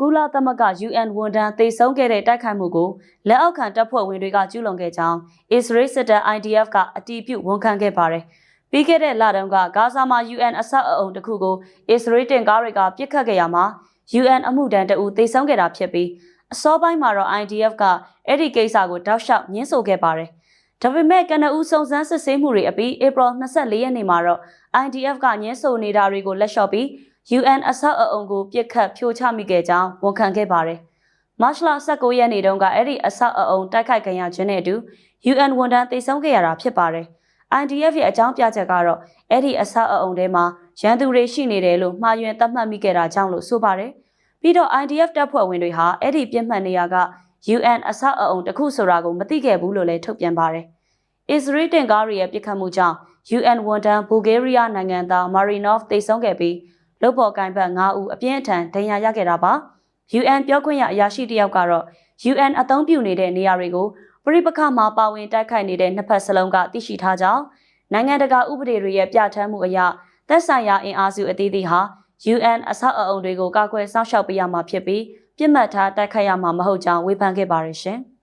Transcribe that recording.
ကုလသမဂ္ဂ UN ဝန်ထမ်းသေဆုံးခဲ့တဲ့တိုက်ခိုက်မှုကိုလက်အောက်ခံတပ်ဖွဲ့ဝင်တွေကကျူးလွန်ခဲ့ကြောင်း Israel စစ်တပ် IDF ကအတည်ပြုဝန်ခံခဲ့ပါတယ်။ပြီးခဲ့တဲ့လတုန်းကဂါဇာမှာ UN အဆောက်အအုံတစ်ခုကို Israel တင်ကားတွေကပစ်ခတ်ခဲ့ရမှာ UN အမှုတန်းတအူသေဆုံးခဲ့တာဖြစ်ပြီးအစောပိုင်းမှာတော့ IDF ကအဲ့ဒီကိစ္စကိုတောက်လျှောက်ညှင်းဆိုခဲ့ပါတယ်။ဒါပေမဲ့ကနအူစုံစမ်းစစ်ဆေးမှုတွေအပြီး April 24ရက်နေ့မှာတော့ IDF ကညှင်းဆိုနေတာတွေကိုလက်လျှော့ပြီး UN အဆောက်အအုံကိုပြစ်ခတ်ဖြိုချမိခဲ့ကြောင်းဝန်ခံခဲ့ပါတယ်။မတ်လ19ရက်နေ့တုန်းကအဲ့ဒီအဆောက်အအုံတိုက်ခိုက်ခံရခြင်းနဲ့အတူ UN ဝန်ထမ်းသေဆုံးခဲ့ရတာဖြစ်ပါတယ်။ IDF ရဲ့အကြောင်းပြချက်ကတော့အဲ့ဒီအဆောက်အအုံထဲမှာရန်သူတွေရှိနေတယ်လို့မှားယွင်းသတ်မှတ်မိခဲ့တာကြောင့်လို့ဆိုပါတယ်။ပြီးတော့ IDF တပ်ဖွဲ့ဝင်တွေဟာအဲ့ဒီပြစ်မှတ်နေရာက UN အဆောက်အအုံတစ်ခုဆိုတာကိုမသိခဲ့ဘူးလို့လည်းထုတ်ပြန်ပါတယ်။ Israel တင်ကားတွေရဲ့ပြစ်ခတ်မှုကြောင့် UN ဝန်ထမ်းဘူဂေးရီးယားနိုင်ငံသားမာရီနော့ဖ်သေဆုံးခဲ့ပြီး လုတ်ပေါ်ကိုင်ဘတ်9ဦးအပြင်းအထန်ဒဏ်ရာရခဲ့တာပါ UN ပြောခွင့်ရအရာရှိတယောက်ကတော့ UN အသုံးပြုနေတဲ့နေရာတွေကိုပြိပခမှာပါဝင်တိုက်ခိုက်နေတဲ့နှစ်ဖက်စလုံးကသိရှိထားကြောင်းနိုင်ငံတကာဥပဒေတွေရဲ့ပြဋ္ဌာန်းမှုအရသက်ဆိုင်ရာအင်အားစုအသီးသီးဟာ UN အဆောက်အအုံတွေကိုကာကွယ်စောင့်ရှောက်ပေးရမှာဖြစ်ပြီးပြစ်မှတ်ထားတိုက်ခိုက်ရမှာမဟုတ်ကြောင်းဝေဖန်ခဲ့ပါရရှင်။